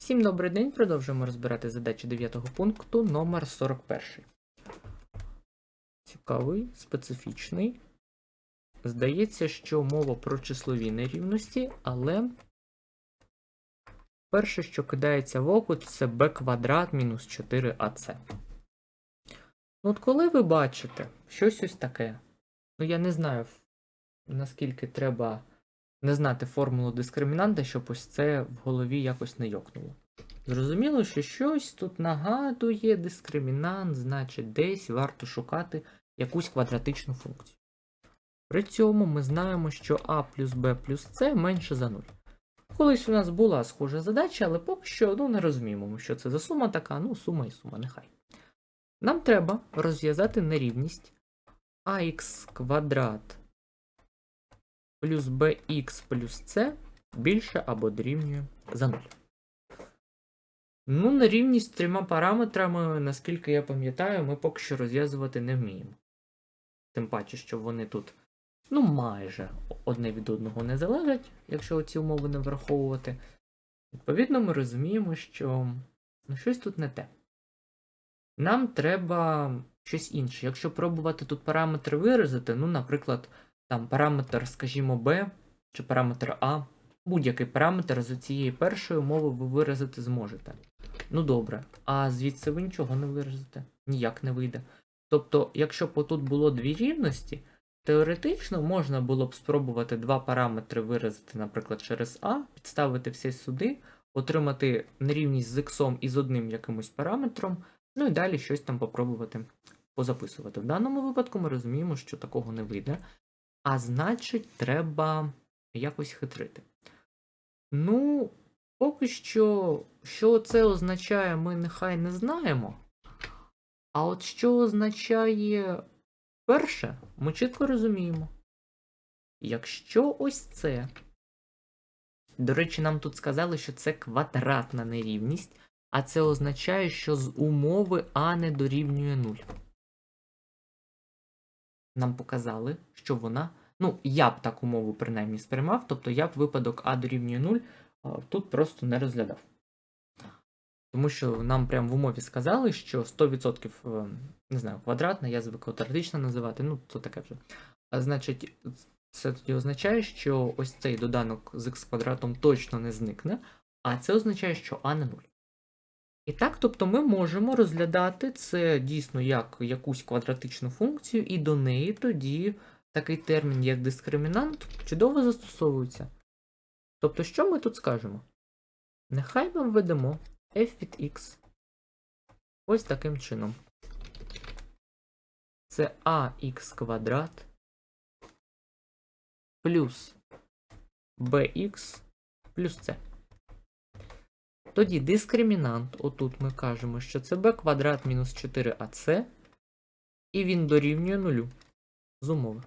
Всім добрий день, продовжуємо розбирати задачі 9 пункту номер 41. Цікавий, специфічний. Здається, що мова про числові нерівності, але перше, що кидається в око, це b квадрат мінус 4ac. Ну, от коли ви бачите щось ось таке, ну я не знаю, наскільки треба не знати формулу дискримінанта, щоб ось це в голові якось не йокнуло. Зрозуміло, що щось тут нагадує дискримінант, значить десь варто шукати якусь квадратичну функцію. При цьому ми знаємо, що а плюс b плюс c менше за 0. Колись у нас була схожа задача, але поки що ну, не розуміємо, що це за сума така, ну сума і сума, нехай. Нам треба розв'язати нерівність ax квадрат плюс bx плюс c більше або дорівнює за 0. Ну, нерівність з трьома параметрами, наскільки я пам'ятаю, ми поки що розв'язувати не вміємо. Тим паче, що вони тут, ну, майже одне від одного не залежать, якщо ці умови не враховувати. Відповідно, ми розуміємо, що ну, щось тут не те. Нам треба щось інше. Якщо пробувати тут параметри виразити, ну, наприклад, там параметр, скажімо, b чи параметр a, будь-який параметр з цієї першої умови ви виразити зможете. Ну добре, а звідси ви нічого не виразите, ніяк не вийде. Тобто, якщо б тут було дві рівності, теоретично можна було б спробувати два параметри виразити, наприклад, через А, підставити все сюди, отримати нерівність з х і з одним якимось параметром, ну і далі щось там попробувати позаписувати. В даному випадку ми розуміємо, що такого не вийде. А значить, треба якось хитрити. Ну, поки що, що це означає, ми нехай не знаємо. А от що означає перше, ми чітко розуміємо. Якщо ось це. До речі, нам тут сказали, що це квадратна нерівність, а це означає, що з умови А не дорівнює 0 нам показали, що вона. Ну, я б так умову принаймні сприймав, тобто я б випадок А дорівнює 0 а, тут просто не розглядав. Тому що нам прямо в умові сказали, що 100% е, не знаю, квадратна, я звик квадратично називати, ну, то таке вже. А значить, це тоді означає, що ось цей доданок з х квадратом точно не зникне, а це означає, що А не 0. І так, тобто ми можемо розглядати це дійсно як якусь квадратичну функцію, і до неї тоді такий термін, як дискримінант, чудово застосовується. Тобто, що ми тут скажемо? Нехай ми введемо f від x ось таким чином. Це ax квадрат плюс bx плюс c. Тоді дискримінант, отут ми кажемо, що це b квадрат мінус 4ac, і він дорівнює нулю з умови.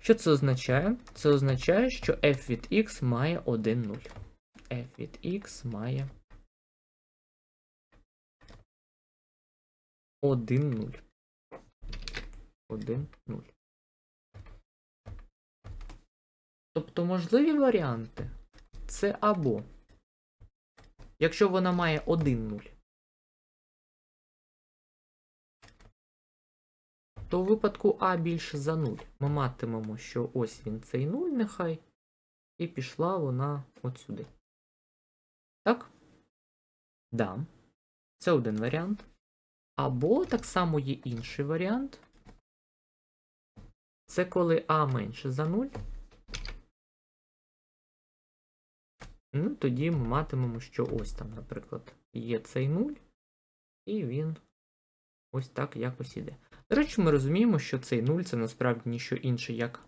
Що це означає? Це означає, що f від x має 1 0. f від x має 1 0. 1 0. Тобто можливі варіанти це або. Якщо вона має 1 0, то у випадку А більше за 0 ми матимемо, що ось він цей 0 нехай, і пішла вона от сюди. Так? Да. Це один варіант. Або так само є інший варіант. Це коли А менше за 0. Ну, тоді ми матимемо, що ось там, наприклад, є цей 0, і він ось так якось іде. До речі, ми розуміємо, що цей 0 це насправді ніщо інше, як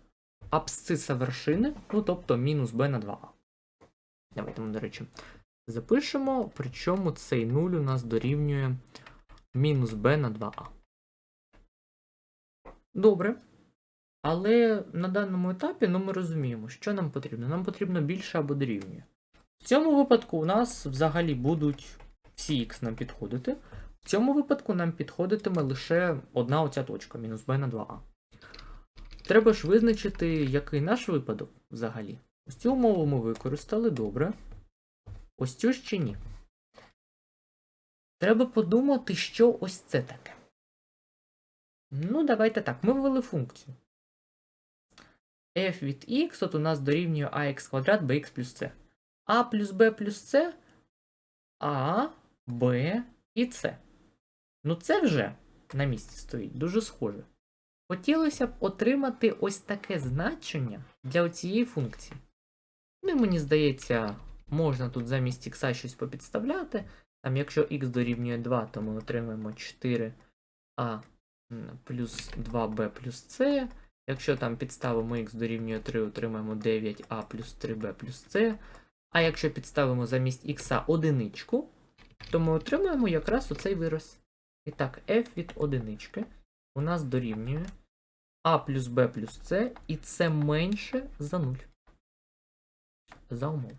абсциса вершини, ну тобто мінус b на 2а. Давайте ми, до речі, запишемо, причому цей 0 у нас дорівнює мінус b на 2а. Добре. Але на даному етапі ну, ми розуміємо, що нам потрібно. Нам потрібно більше або дорівнює. В цьому випадку у нас взагалі будуть всі х нам підходити. В цьому випадку нам підходитиме лише одна оця точка, мінус b на 2а. Треба ж визначити, який наш випадок взагалі. Ось цю умову ми використали, добре. Ось цю ще ні. Треба подумати, що ось це таке. Ну, давайте так. Ми ввели функцію. f від x от у нас дорівнює ax квадрат bx плюс c. a плюс b плюс c, a, b і c. Ну, це вже на місці стоїть, дуже схоже. Хотілося б отримати ось таке значення для цієї функції. Ну і мені здається, можна тут замість х щось попідставляти. Там, якщо х дорівнює 2, то ми отримаємо 4а плюс 2b плюс c. Якщо там підставимо х дорівнює 3, отримаємо 9а плюс 3b плюс c. А якщо підставимо замість х одиничку, то ми отримаємо якраз оцей вираз. І так, f від одинички у нас дорівнює а плюс b плюс c, і це менше за 0. За умову.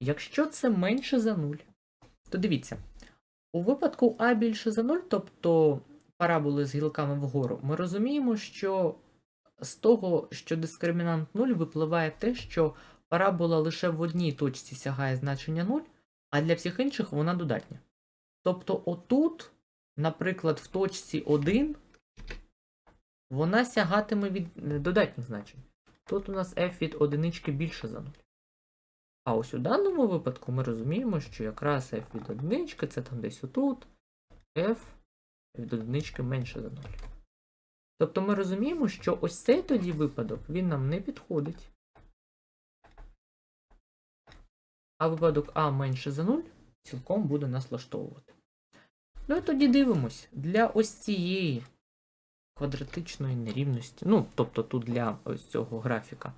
Якщо це менше за 0, то дивіться, у випадку а більше за 0, тобто параболи з гілками вгору, ми розуміємо, що з того, що дискримінант 0, випливає те, що парабола лише в одній точці сягає значення 0, а для всіх інших вона додатня. Тобто отут, наприклад, в точці 1 вона сягатиме від е, додатніх значень. Тут у нас f від одинички більше за 0. А ось у даному випадку ми розуміємо, що якраз f від одинички це там десь отут, f від одинички менше за 0. Тобто ми розуміємо, що ось цей тоді випадок він нам не підходить. А випадок А менше за 0 цілком буде нас влаштовувати. Ну і тоді дивимось, для ось цієї квадратичної нерівності, ну, тобто тут для ось цього графіка,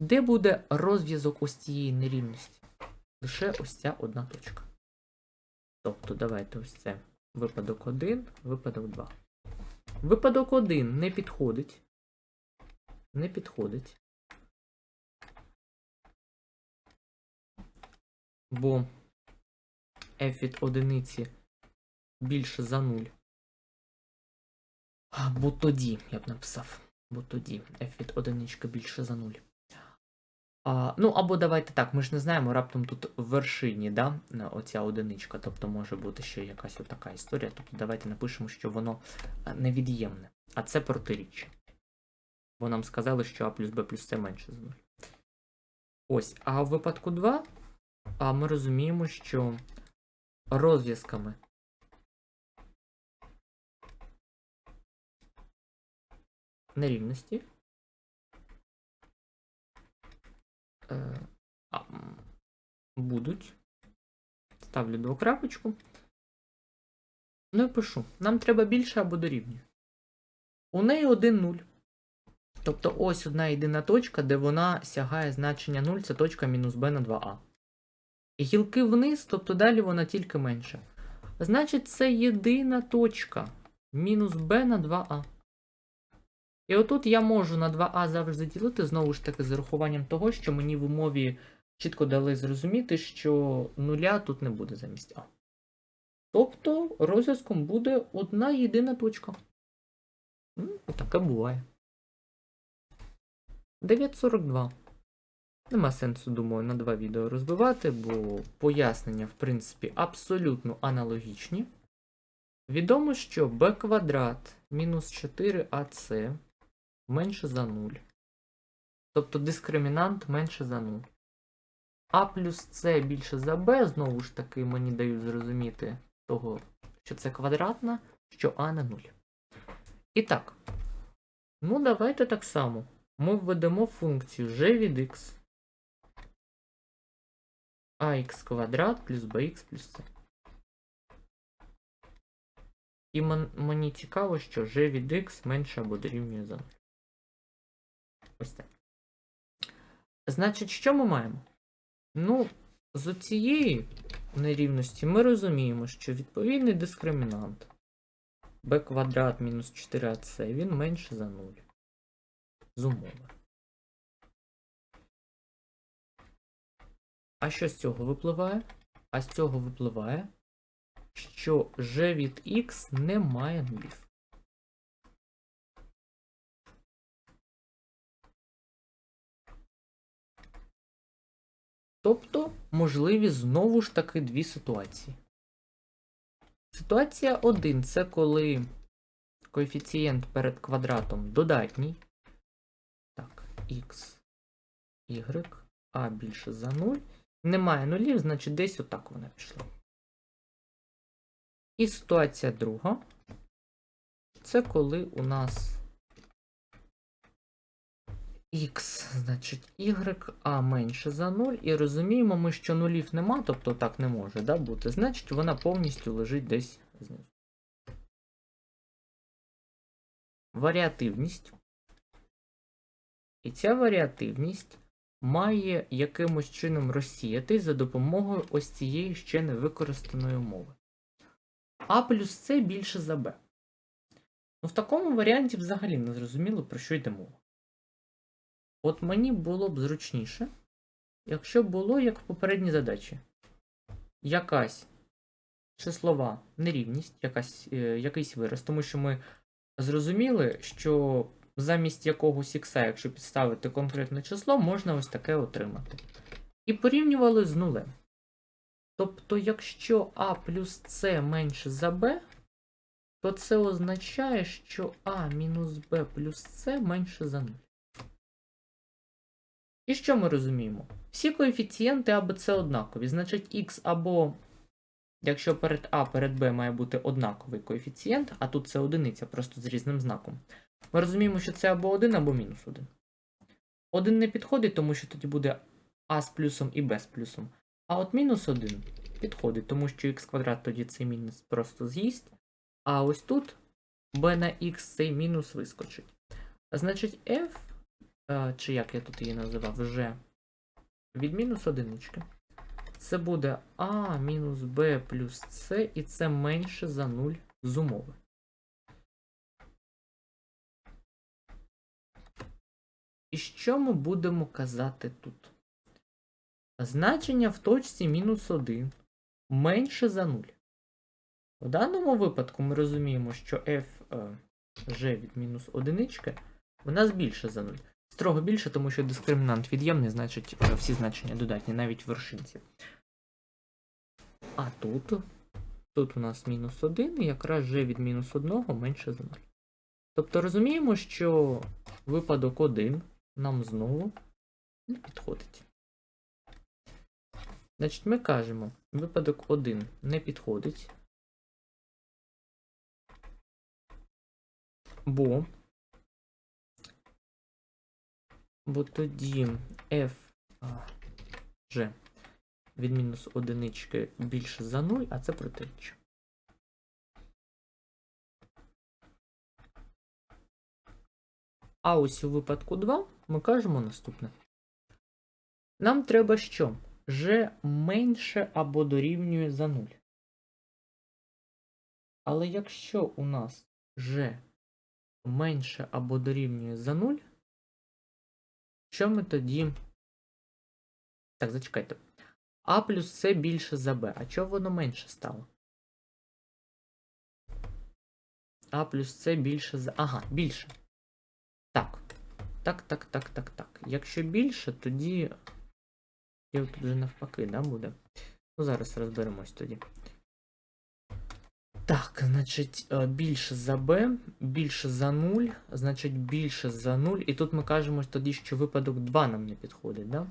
де буде розв'язок ось цієї нерівності? Лише ось ця одна точка. Тобто, давайте ось це випадок 1, випадок 2. Випадок 1 не підходить. Не підходить. Бо f від одиниці більше за 0. Бо тоді, я б написав. Бо тоді f від одинички більше за 0. А, ну, або давайте так, ми ж не знаємо, раптом тут в вершині, да, оця одиничка, тобто може бути ще якась отака історія. Тобто давайте напишемо, що воно е, невід'ємне. А це протиріччя. Бо нам сказали, що А плюс Б плюс С менше за 0. Ось, а в випадку 2 а ми розуміємо, що розв'язками нерівності будуть. Ставлю двокрапочку. Ну і пишу. Нам треба більше або дорівнює. У неї 1 0. Тобто ось одна єдина точка, де вона сягає значення 0, це точка мінус b на 2а. І гілки вниз, тобто далі вона тільки менша. Значить, це єдина точка. Мінус b на 2а. І отут я можу на 2а завжди ділити, знову ж таки, з урахуванням того, що мені в умові чітко дали зрозуміти, що нуля тут не буде замість А. Тобто розв'язком буде одна єдина точка. Таке буває. 9.42. Нема сенсу, думаю, на два відео розбивати, бо пояснення, в принципі, абсолютно аналогічні. Відомо, що b квадрат мінус 4ac менше за 0. Тобто дискримінант менше за 0. А плюс С більше за b, знову ж таки, мені дають зрозуміти того, що це квадратна, що А на 0. І так. Ну, давайте так само. Ми введемо функцію g від x. ax квадрат плюс bx плюс c. І мен- мені цікаво, що g від x менше або дорівнює за 0. Ось так. Значить, що ми маємо? Ну, з цієї нерівності ми розуміємо, що відповідний дискримінант b квадрат мінус 4ac він менше за 0. З умови. А що з цього випливає? А з цього випливає, що g від x не має нулів. Тобто, можливі знову ж таки дві ситуації. Ситуація 1 це коли коефіцієнт перед квадратом додатній. Так, x, y, а більше за 0. Немає нулів, значить десь отак вона пішла. І ситуація друга. Це коли у нас x, значить y, а менше за 0. І розуміємо ми, що нулів нема, тобто так не може да, бути. Значить, вона повністю лежить десь знизу. Варіативність. І ця варіативність має якимось чином розсіятись за допомогою ось цієї ще не використаної умови. А плюс С більше за Б. Ну, в такому варіанті взагалі не зрозуміло, про що йде мова. От мені було б зручніше, якщо було як в попередній задачі. Якась числова нерівність, якась, е, якийсь вираз, тому що ми зрозуміли, що замість якогось ікса, якщо підставити конкретне число, можна ось таке отримати. І порівнювали з нулем. Тобто, якщо А плюс С менше за Б, то це означає, що А мінус Б плюс С менше за 0. І що ми розуміємо? Всі коефіцієнти А, Б, однакові. Значить, Х або, якщо перед А, перед Б має бути однаковий коефіцієнт, а тут це одиниця просто з різним знаком. Ми розуміємо, що це або 1, або мінус 1. Один не підходить, тому що тоді буде А з плюсом і Б з плюсом. А от мінус 1 підходить, тому що х квадрат тоді цей мінус просто з'їсть. А ось тут b на x цей мінус вискочить. Значить, f, чи як я тут її називав, вже від мінус одинички. Це буде a мінус b плюс c, і це менше за 0 з умови. І що ми будемо казати тут? Значення в точці мінус 1 менше за 0. В даному випадку ми розуміємо, що f е, g від мінус 1 в нас більше за 0. Строго більше, тому що дискримінант від'ємний, значить е, всі значення додатні, навіть вершинці. А тут, тут у нас мінус 1, і якраз g від мінус 1 менше за 0. Тобто розуміємо, що випадок 1 нам знову не підходить. Значить, ми кажемо, випадок 1 не підходить. Бо. Бо тоді f g від мінус одинички більше за 0, а це протиріччя. А ось у випадку 2 ми кажемо наступне. Нам треба що? G менше або дорівнює за 0. Але якщо у нас G менше або дорівнює за 0, що ми тоді. Так, зачекайте. А плюс С більше за Б. А чого воно менше стало? А плюс С більше за. Ага, більше. Так. Так, так, так, так, так. Якщо більше, тоді. І тут вже навпаки, да, буде? Ну, зараз розберемось тоді. Так, значить, е, більше за b, більше за 0, значить більше за 0. І тут ми кажемо тоді, що випадок 2 нам не підходить, да?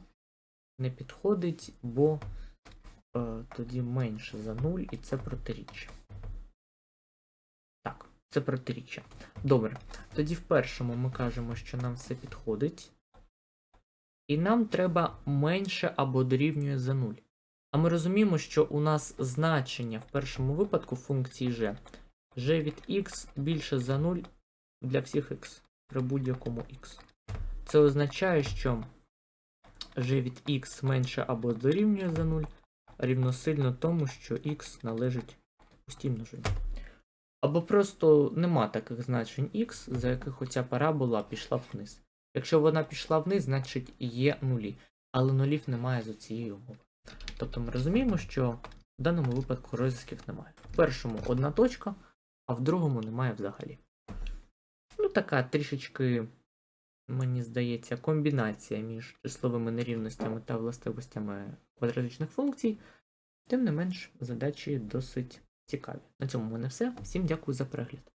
Не підходить, бо е, тоді менше за 0 і це протиріччя. Так, це протиріччя. Добре. Тоді в першому ми кажемо, що нам все підходить. І нам треба менше або дорівнює за 0. А ми розуміємо, що у нас значення в першому випадку функції g. g від x більше за 0 для всіх x при будь-якому x. Це означає, що g від x менше або дорівнює за 0 рівносильно тому, що x належить пустій множині. Або просто нема таких значень x, за яких оця парабола пішла вниз. Якщо вона пішла вниз, значить є нулі. Але нулів немає з цієї умови. Тобто ми розуміємо, що в даному випадку розв'язків немає. В першому одна точка, а в другому немає взагалі. Ну, така трішечки мені здається, комбінація між числовими нерівностями та властивостями квадратичних функцій. Тим не менш, задачі досить цікаві. На цьому в мене все. Всім дякую за перегляд.